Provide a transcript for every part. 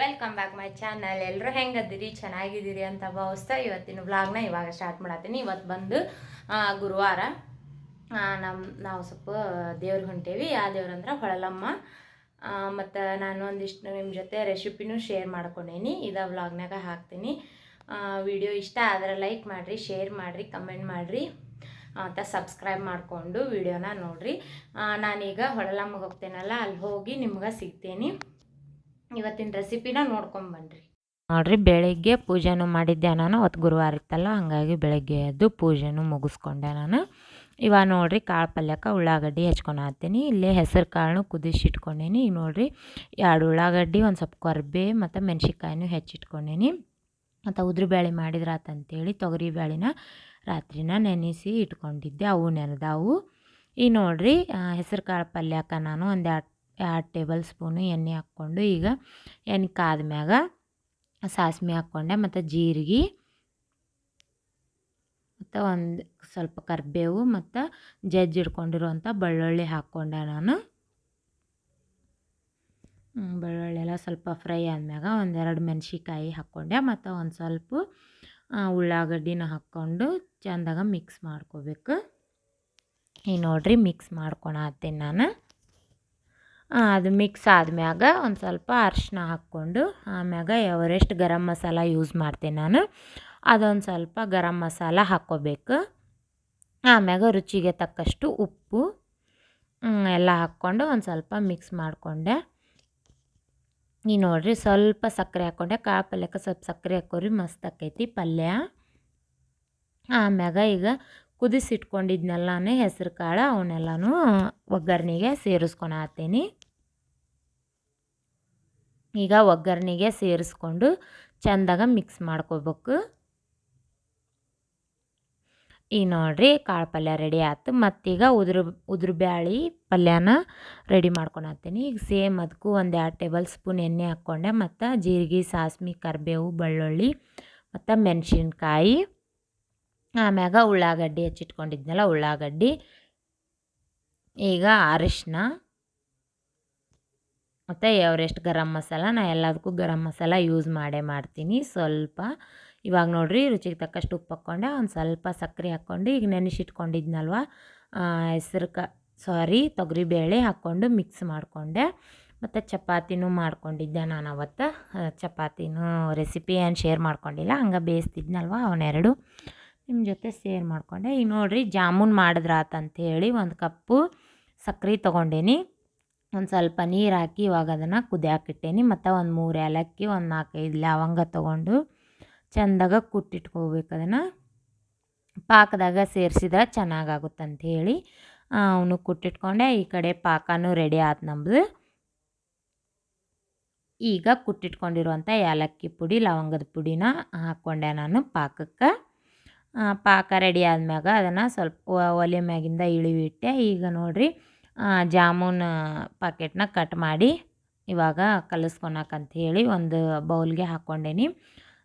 Welcome back my channel ಎಲ್ಲರೂ ಹೆಂಗದಿರಿ ಚೆನ್ನಾಗಿದ್ದೀರಿ ಅಂತ ಭಾವಿಸ್ತಾ ಇವತ್ತಿನ ವ್ಲಾಗ್ನ ಇವಾಗ ಸ್ಟಾರ್ಟ್ ಮಾಡತ್ತೀನಿ. ಇವತ್ತು ಬಂದು ಗುರುವಾರ ನಮ್ಮ ನಾವು ಸ್ವಲ್ಪ ದೇವ್ರಿಗೆ ಹೊಂಟೇವಿ. ಆ ದೇವ್ರಂದ್ರೆ ಹೊಳಲಮ್ಮ. ಮತ್ತು ನಾನು ಒಂದಿಷ್ಟು ನಿಮ್ಮ ಜೊತೆ ರೆಸಿಪಿನೂ ಶೇರ್ ಮಾಡ್ಕೊಂಡೇನಿ. ಇದ ವ್ಲಾಗ್ನಾಗ ಹಾಕ್ತೀನಿ. ವಿಡಿಯೋ ಇಷ್ಟ ಆದರೆ ಲೈಕ್ ಮಾಡಿರಿ ಶೇರ್ ಮಾಡಿರಿ ಕಮೆಂಟ್ ಮಾಡಿರಿ. ಅಂತ ಸಬ್ಸ್ಕ್ರೈಬ್ ಮಾಡಿಕೊಂಡು ವಿಡಿಯೋನ ನೋಡಿರಿ. ನಾನೀಗ ಹೊಳಲಮ್ಮಗೆ ಹೋಗ್ತೇನಲ್ಲ, ಅಲ್ಲಿ ಹೋಗಿ ನಿಮ್ಗೆ ಸಿಗ್ತೀನಿ. ಇವತ್ತಿನ ರೆಸಿಪಿನ ನೋಡ್ಕೊಂಬನ್ರಿ ನೋಡ್ರಿ, ಬೆಳಿಗ್ಗೆ ಪೂಜೆನೂ ಮಾಡಿದ್ದೆ ನಾನು. ಅವತ್ತು ಗುರುವಾರ ಇತ್ತಲ್ಲ, ಹಾಗಾಗಿ ಬೆಳಗ್ಗೆ ಎದ್ದು ಪೂಜೆನೂ ಮುಗಿಸ್ಕೊಂಡೆ ನಾನು. ಇವಾಗ ನೋಡ್ರಿ, ಕಾಳು ಪಲ್ಯಕ್ಕೆ ಉಳ್ಳಾಗಡ್ಡಿ ಹೆಚ್ಕೊಂಡು ಹಾಕ್ತೀನಿ. ಇಲ್ಲೇ ಹೆಸರು ಕಾಳನ್ನು ಕುದಿಸಿ ಇಟ್ಕೊಂಡೇನಿ ಈಗ ನೋಡ್ರಿ, ಎರಡು ಉಳ್ಳಾಗಡ್ಡಿ, ಒಂದು ಸ್ವಲ್ಪ ಕೊರ್ಬೆ ಮತ್ತು ಮೆಣ್ಸಿನ್ಕಾಯಿನೂ ಹೆಚ್ಚಿಟ್ಕೊಂಡೇನಿ. ಮತ್ತು ಉದ್ರಿ ಬೇಳೆ ಮಾಡಿದ್ರಾತಂತೇಳಿ ತೊಗರಿ ಬೇಳೆನ ರಾತ್ರಿನ ನೆನೆಸಿ ಇಟ್ಕೊಂಡಿದ್ದೆ. ಅವು ನೆನೆದವು ಈ ನೋಡ್ರಿ ಹೆಸರು ಕಾಳು ಪಲ್ಯಕ್ಕೆ ನಾನು ಒಂದು ಎರಡು ಎರಡು ಟೇಬಲ್ ಸ್ಪೂನು ಎಣ್ಣೆ ಹಾಕ್ಕೊಂಡು ಈಗ ಎಣ್ಣೆ ಕಾದ್ಮ್ಯಾಗ ಸಾಸಿವೆ ಹಾಕ್ಕೊಂಡೆ ಮತ್ತು ಜೀರಿಗೆ ಮತ್ತು ಒಂದು ಸ್ವಲ್ಪ ಕರಿಬೇವು ಮತ್ತು ಜಜ್ಜಿ ಇಟ್ಕೊಂಡಿರುವಂಥ ಬೆಳ್ಳುಳ್ಳಿ ಹಾಕ್ಕೊಂಡೆ ನಾನು. ಬೆಳ್ಳುಳ್ಳಿ ಎಲ್ಲ ಸ್ವಲ್ಪ ಫ್ರೈ ಆದ್ಮ್ಯಾಗ ಒಂದೆರಡು ಮೆಣಸಿಕಾಯಿ ಹಾಕ್ಕೊಂಡೆ ಮತ್ತು ಒಂದು ಸ್ವಲ್ಪ ಉಳ್ಳಾಗಡ್ಡಿನ ಹಾಕ್ಕೊಂಡು ಚೆಂದಾಗ ಮಿಕ್ಸ್ ಮಾಡ್ಕೋಬೇಕು. ಈ ನೋಡ್ರಿ ಮಿಕ್ಸ್ ಮಾಡ್ಕೊಳತ್ತೀನಿ ನಾನು. ಅದು ಮಿಕ್ಸ್ ಆದ್ಮ್ಯಾಗ ಒಂದು ಸ್ವಲ್ಪ ಅರಿಶಿನ ಹಾಕ್ಕೊಂಡು ಆಮ್ಯಾಗ ಎವರೆಸ್ಟ್ ಗರಂ ಮಸಾಲ ಯೂಸ್ ಮಾಡ್ತೀನಿ ನಾನು, ಅದೊಂದು ಸ್ವಲ್ಪ ಗರಂ ಮಸಾಲ ಹಾಕ್ಕೋಬೇಕು. ಆಮ್ಯಾಗ ರುಚಿಗೆ ತಕ್ಕಷ್ಟು ಉಪ್ಪು ಎಲ್ಲ ಹಾಕ್ಕೊಂಡು ಒಂದು ಸ್ವಲ್ಪ ಮಿಕ್ಸ್ ಮಾಡಿಕೊಂಡೆ. ನೀ ನೋಡಿರಿ ಸ್ವಲ್ಪ ಸಕ್ಕರೆ ಹಾಕ್ಕೊಂಡೆ ಕಾಳು ಪಲ್ಯಕ್ಕೆ ಸ್ವಲ್ಪ ಸಕ್ಕರೆ ಹಾಕೋರಿ, ಮಸ್ತ್ ಆಕೈತಿ ಪಲ್ಯ. ಆಮ್ಯಾಗ ಈಗ ಕುದಿಸಿಟ್ಕೊಂಡಿದ್ನೆಲ್ಲನೇ ಹೆಸರು ಕಾಳು ಅವನ್ನೆಲ್ಲನೂ ಒಗ್ಗರಣೆಗೆ ಸೇರಿಸ್ಕೊಳತ್ತೀನಿ ಈಗ ಒಗ್ಗರಣೆಗೆ ಸೇರಿಸ್ಕೊಂಡು ಚೆಂದಾಗ ಮಿಕ್ಸ್ ಮಾಡ್ಕೋಬೇಕು. ಈಗ ನೋಡ್ರಿ ಕಾಳು ಪಲ್ಯ ರೆಡಿ ಆಯ್ತು ಮತ್ತೀಗ ಉದುರು ಉದುರು ಬ್ಯಾಳಿ ಪಲ್ಯನ ರೆಡಿ ಮಾಡ್ಕೊಳತ್ತೀನಿ ಈಗ ಸೇಮ್ ಅದಕ್ಕೂ ಒಂದು ಎರಡು ಟೇಬಲ್ ಸ್ಪೂನ್ ಎಣ್ಣೆ ಹಾಕ್ಕೊಂಡೆ. ಮತ್ತು ಜೀರಿಗೆ, ಸಾಸ್ಮಿ, ಕರಿಬೇವು, ಬೆಳ್ಳುಳ್ಳಿ, ಮತ್ತು ಮೆಣಸಿನ್ಕಾಯಿ. ಆಮ್ಯಾಗ ಉಳ್ಳಾಗಡ್ಡಿ ಹೆಚ್ಚಿಟ್ಕೊಂಡಿದ್ನಲ್ಲ, ಉಳ್ಳಾಗಡ್ಡಿ, ಈಗ ಅರಿಶಿನ ಮತ್ತು ಎವರೆಸ್ಟ್ ಗರಂ ಮಸಾಲ, ನಾ ಎಲ್ಲದಕ್ಕೂ ಗರಂ ಮಸಾಲ ಯೂಸ್ ಮಾಡೇ ಮಾಡ್ತೀನಿ. ಸ್ವಲ್ಪ, ಇವಾಗ ನೋಡಿರಿ ರುಚಿಗೆ ತಕ್ಕಷ್ಟು ಉಪ್ಪು ಹಾಕ್ಕೊಂಡೆ, ಒಂದು ಸ್ವಲ್ಪ ಸಕ್ಕರೆ ಹಾಕ್ಕೊಂಡು ಈಗ ನೆನೆಸಿಟ್ಕೊಂಡಿದ್ನಲ್ವ ಹೆಸ್ರು ಕ, ಸಾರಿ, ತೊಗರಿಬೇಳೆ ಹಾಕ್ಕೊಂಡು ಮಿಕ್ಸ್ ಮಾಡಿಕೊಂಡೆ. ಮತ್ತು ಚಪಾತಿನೂ ಮಾಡ್ಕೊಂಡಿದ್ದೆ ನಾನು ಅವತ್ತು. ಚಪಾತಿನೂ ರೆಸಿಪಿ ಏನು ಶೇರ್ ಮಾಡ್ಕೊಂಡಿಲ್ಲ, ಹಂಗೆ ಬೇಯಿಸ್ತಿದ್ನಲ್ವ ಅವನ್ನೆರಡು. ನಿಮ್ಮ ಜೊತೆ ಸೇರ್ ಮಾಡಿಕೊಂಡೆ. ಈಗ ನೋಡಿರಿ, ಜಾಮೂನ್ ಮಾಡಿದ್ರಾತಂತ ಹೇಳಿ ಒಂದು ಕಪ್ಪು ಸಕ್ಕರೆ ತೊಗೊಂಡೇನಿ. ಒಂದು ಸ್ವಲ್ಪ ನೀರು ಹಾಕಿ ಇವಾಗ ಅದನ್ನು ಕುದಿಯಾಕಿಟ್ಟೇನಿ ಮತ್ತು ಒಂದು ಮೂರು ಏಲಕ್ಕಿ, ಒಂದು ನಾಲ್ಕೈದು ಲವಂಗ ತೊಗೊಂಡು ಚೆಂದಾಗ ಕುಟ್ಟಿಟ್ಕೋಬೇಕು ಅದನ್ನು. ಪಾಕದಾಗ ಸೇರಿಸಿದ್ರೆ ಚೆನ್ನಾಗಾಗುತ್ತಂತ ಹೇಳಿ ಅವನು ಕುಟ್ಟಿಟ್ಕೊಂಡೆ. ಈ ಕಡೆ ಪಾಕನೂ ರೆಡಿ ಆಯ್ತು ನಮ್ಮದು ಈಗ ಕುಟ್ಟಿಟ್ಕೊಂಡಿರುವಂಥ ಏಲಕ್ಕಿ ಪುಡಿ, ಲವಂಗದ ಪುಡಿನ ಹಾಕ್ಕೊಂಡೆ ನಾನು ಪಾಕಕ್ಕೆ. ಪಾಕ ರೆಡಿ ಆದ್ಮ್ಯಾಗ ಅದನ್ನು ಸ್ವಲ್ಪ ಒಲೆ ಮ್ಯಾಗಿಂದ ಇಳಿವಿಟ್ಟೆ ಈಗ ನೋಡಿರಿ ಜಾಮೂನ್ ಪಾಕೆಟ್ನ ಕಟ್ ಮಾಡಿ ಇವಾಗ ಕಲಸ್ಕೊಳಕಂಥೇಳಿ ಒಂದು ಬೌಲ್ಗೆ ಹಾಕ್ಕೊಂಡೇನಿ.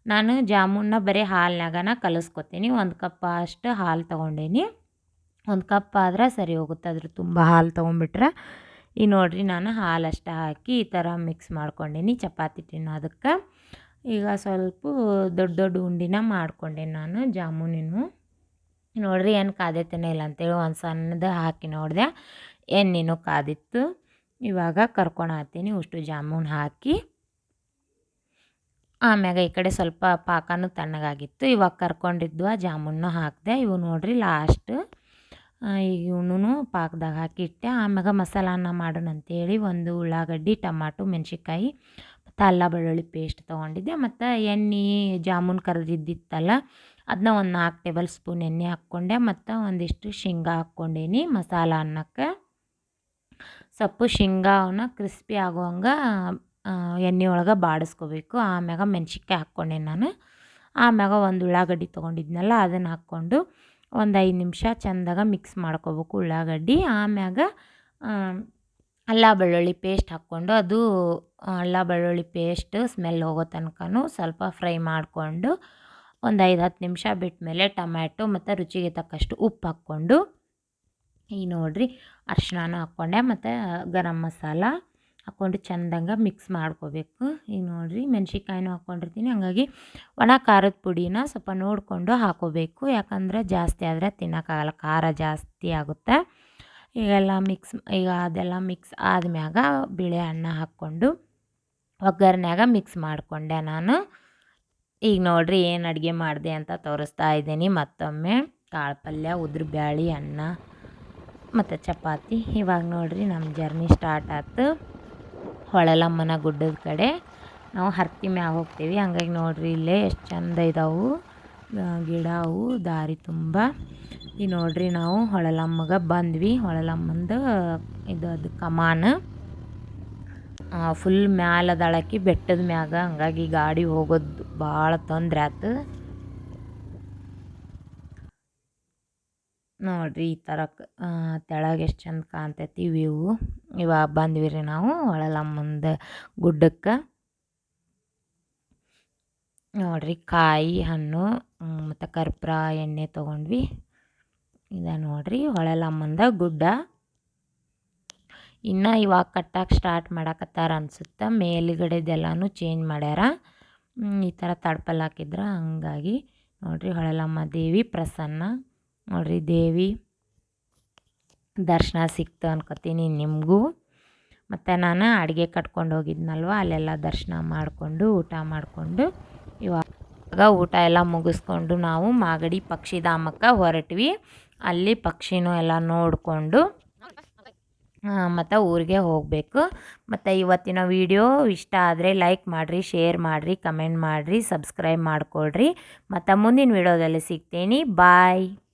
ನಾನು ಜಾಮೂನ್ನ ಬರೀ ಹಾಲಿನಾಗನ ಕಲಿಸ್ಕೊತೀನಿ. ಒಂದು ಕಪ್ ಅಷ್ಟು ಹಾಲು ತೊಗೊಂಡೇನಿ. ಒಂದು ಕಪ್ ಆದ್ರೆ ಸರಿ ಹೋಗುತ್ತೆ. ಅದ್ರ ತುಂಬ ಹಾಲು ತೊಗೊಂಬಿಟ್ರೆ ಈ ನೋಡಿರಿ ನಾನು ಹಾಲು ಅಷ್ಟು ಹಾಕಿ ಈ ಥರ ಮಿಕ್ಸ್ ಮಾಡ್ಕೊಂಡೇನಿ ಚಪಾತಿ ತಿನ್ನೋದಕ್ಕೆ. ಈಗ ಸ್ವಲ್ಪ ದೊಡ್ಡ ದೊಡ್ಡ ಉಂಡಿನ ಮಾಡ್ಕೊಂಡೆ ನಾನು ಜಾಮೂನಿನ ನೋಡ್ರಿ ಏನು ಕಾದೈತೇನೆ ಇಲ್ಲ ಅಂತೇಳಿ ಒಂದು ಸಣ್ಣದ ಹಾಕಿ ನೋಡಿದೆ, ಎಣ್ಣೆನೂ ಕಾದಿತ್ತು. ಇವಾಗ ಕರ್ಕೊಂಡು ಉಷ್ಟು ಜಾಮೂನ್ ಹಾಕಿ. ಆಮ್ಯಾಗ ಈ ಕಡೆ ಸ್ವಲ್ಪ ಪಾಕನೂ ತಣ್ಣಗಾಗಿತ್ತು, ಇವಾಗ ಕರ್ಕೊಂಡಿದ್ವ ಜಾಮೂನು ಹಾಕಿದೆ. ಇವು ನೋಡ್ರಿ ಲಾಸ್ಟ್. ಈಗ ಇವನು ಪಾಕದಾಗ ಹಾಕಿಟ್ಟೆ. ಆಮ್ಯಾಗ ಮಸಾಲ ಅನ್ನ ಮಾಡೋಣ ಅಂತೇಳಿ ಒಂದು ಉಳ್ಳಾಗಡ್ಡಿ, ಟಮಾಟೊ, ಮೆಣಸಿನ್ಕಾಯಿ ಅಲ್ಲ ಬೆಳ್ಳುಳ್ಳಿ ಪೇಸ್ಟ್ ತೊಗೊಂಡಿದ್ದೆ. ಮತ್ತು ಎಣ್ಣೆ, ಜಾಮೂನ್ ಕರೆದಿದ್ದಿತ್ತಲ್ಲ ಅದನ್ನ ಒಂದು ನಾಲ್ಕು ಟೇಬಲ್ ಸ್ಪೂನ್ ಎಣ್ಣೆ ಹಾಕ್ಕೊಂಡೆ. ಮತ್ತು ಒಂದಿಷ್ಟು ಶೇಂಗಾ ಹಾಕ್ಕೊಂಡೇನಿ, ಮಸಾಲ ಅನ್ನಕ್ಕೆ. ಸೊಪ್ಪು ಶೇಂಗಾವನ್ನ ಕ್ರಿಸ್ಪಿ ಆಗುವಂಗೆ ಎಣ್ಣೆ ಒಳಗೆ ಬಾಡಿಸ್ಕೋಬೇಕು. ಆಮ್ಯಾಗ ಮೆಣ್ಸಿನ್ಕಾಯಿ ಹಾಕ್ಕೊಂಡೆ ನಾನು. ಆಮ್ಯಾಗ ಒಂದು ಉಳ್ಳಾಗಡ್ಡಿ ತೊಗೊಂಡಿದ್ನಲ್ಲ, ಅದನ್ನು ಹಾಕ್ಕೊಂಡು ಒಂದು ಐದು ನಿಮಿಷ ಚೆಂದಾಗ ಮಿಕ್ಸ್ ಮಾಡ್ಕೋಬೇಕು ಉಳ್ಳಾಗಡ್ಡಿ. ಆಮ್ಯಾಗ ಅಲ್ಲ ಬೆಳ್ಳುಳ್ಳಿ ಪೇಸ್ಟ್ ಹಾಕ್ಕೊಂಡು ಅದು ಅಲ್ಲ, ಬೆಳ್ಳುಳ್ಳಿ ಪೇಸ್ಟ್ ಸ್ಮೆಲ್ ಹೋಗೋ ತನಕ ಸ್ವಲ್ಪ ಫ್ರೈ ಮಾಡಿಕೊಂಡು ಒಂದು ಐದು ಹತ್ತು ನಿಮಿಷ ಬಿಟ್ಮೇಲೆ ಟೊಮ್ಯಾಟೊ ಮತ್ತು ರುಚಿಗೆ ತಕ್ಕಷ್ಟು ಉಪ್ಪು ಹಾಕ್ಕೊಂಡು, ಈ ನೋಡ್ರಿ ಅರ್ಶಿನ ಹಾಕ್ಕೊಂಡೆ ಮತ್ತು ಗರಂ ಮಸಾಲ ಹಾಕ್ಕೊಂಡು ಚಂದಂಗೆ ಮಿಕ್ಸ್ ಮಾಡ್ಕೋಬೇಕು. ಈಗ ನೋಡಿರಿ ಮೆಣ್ಸಿನ್ಕಾಯಿನೂ ಹಾಕ್ಕೊಂಡಿರ್ತೀನಿ ಹಾಗಾಗಿ ಒಣ ಖಾರದ ಪುಡಿನ ಸ್ವಲ್ಪ ನೋಡಿಕೊಂಡು ಹಾಕೋಬೇಕು. ಯಾಕಂದರೆ ಜಾಸ್ತಿ ಆದರೆ ತಿನ್ನೋಕ್ಕಾಗಲ್ಲ, ಖಾರ ಜಾಸ್ತಿ ಆಗುತ್ತೆ. ಈಗೆಲ್ಲ ಮಿಕ್ಸ್ ಈಗ ಅದೆಲ್ಲ ಮಿಕ್ಸ್ ಆದ್ಮ್ಯಾಗ ಬಿಳೆ ಅನ್ನ ಹಾಕ್ಕೊಂಡು ಒಗ್ಗರಣೆಯಾಗ ಮಿಕ್ಸ್ ಮಾಡಿಕೊಂಡೆ ನಾನು. ಈಗ ನೋಡ್ರಿ ಏನು ಅಡುಗೆ ಮಾಡಿದೆ ಅಂತ ತೋರಿಸ್ತಾ ಇದ್ದೀನಿ. ಮತ್ತೊಮ್ಮೆ ಕಾಳು ಪಲ್ಯ, ಉದ್ರ ಬ್ಯಾಳಿ, ಅನ್ನ, ಮತ್ತು ಚಪಾತಿ. ಇವಾಗ ನೋಡ್ರಿ ನಮ್ಮ ಜರ್ನಿ ಸ್ಟಾರ್ಟ್ ಆಯ್ತು ಹೊಳಲಮ್ಮನ ಗುಡ್ಡದ ಕಡೆ. ನಾವು ಹರ್ತಿ ಮ್ಯಾಗ ಹೋಗ್ತೀವಿ. ಹಂಗಾಗಿ ನೋಡ್ರಿ ಇಲ್ಲೇ ಎಷ್ಟು ಚಂದ ಇದಾವು. ಗಿಡ ಅವು, ದಾರಿ ತುಂಬ. ಈ ನೋಡ್ರಿ ನಾವು ಹೊಳಲಮ್ಮಗೆ ಬಂದ್ವಿ. ಹೊಳಲಮ್ಮಂದು ಇದು ಅದು ಕಮಾನ. ಫುಲ್ ಮ್ಯಾಲ ಅದಾಳಾಕಿ ಬೆಟ್ಟದ ಮ್ಯಾಗ. ಹಂಗಾಗಿ ಗಾಡಿ ಹೋಗೋದು ಭಾಳ ತೊಂದರೆ ಆಯ್ತು ನೋಡ್ರಿ, ಈ ಥರ ತೆಳಗೆ ಎಷ್ಟು ಚಂದ ಕಾಣ್ತೈತಿ ವ್ಯೂ ಇವಾಗ ಬಂದ್ವಿ ರೀ ನಾವು ಹೊಳಲಮ್ಮಂದ ಗುಡ್ಡಕ್ಕೆ. ನೋಡ್ರಿ, ಕಾಯಿ, ಹಣ್ಣು ಮತ್ತು ಕರ್ಪೂರ ಎಣ್ಣೆ ತೊಗೊಂಡ್ವಿ. ಇದು ನೋಡ್ರಿ ಹೊಳೆಲಮ್ಮಂದ ಗುಡ್ಡ. ಇನ್ನು ಇವಾಗ ಕಟ್ಟಕ್ಕೆ ಸ್ಟಾರ್ಟ್ ಮಾಡಕತ್ತಾರ ಅನ್ಸುತ್ತೆ. ಮೇಲುಗಡೆದೆಲ್ಲನೂ ಚೇಂಜ್ ಮಾಡ್ಯಾರ. ಈ ಥರ ತಡ್ಪಲ್ ಹಾಕಿದ್ರ ಹಂಗಾಗಿ ನೋಡ್ರಿ ಹೊಳಲಮ್ಮ ದೇವಿ ಪ್ರಸನ್ನ. ನೋಡಿರಿ ದೇವಿ ದರ್ಶನ ಸಿಕ್ತು ಅನ್ಕೋತೀನಿ ನಿಮಗೂ. ಮತ್ತು ನಾನು ಅಡುಗೆ ಕಟ್ಕೊಂಡು ಹೋಗಿದ್ನಲ್ವ, ಅಲ್ಲೆಲ್ಲ ದರ್ಶನ ಮಾಡಿಕೊಂಡು ಊಟ ಮಾಡಿಕೊಂಡು ಇವಾಗ ಊಟ ಎಲ್ಲ ಮುಗಿಸ್ಕೊಂಡು ನಾವು ಮಾಗಡಿ ಪಕ್ಷಿಧಾಮಕ್ಕೆ ಹೊರಟ್ವಿ. ಅಲ್ಲಿ ಪಕ್ಷಿನೂ ಎಲ್ಲ ನೋಡಿಕೊಂಡು ಮತ್ತು ಊರಿಗೆ ಹೋಗಬೇಕು. ಮತ್ತು ಇವತ್ತಿನ ವಿಡಿಯೋ ಇಷ್ಟ ಆದರೆ ಲೈಕ್ ಮಾಡಿರಿ, ಶೇರ್ ಮಾಡಿರಿ, ಕಮೆಂಟ್ ಮಾಡಿರಿ, ಸಬ್ಸ್ಕ್ರೈಬ್ ಮಾಡಿಕೊಡ್ರಿ ಮತ್ತು ಮುಂದಿನ ವೀಡಿಯೋದಲ್ಲಿ ಸಿಗ್ತೀನಿ. ಬಾಯ್.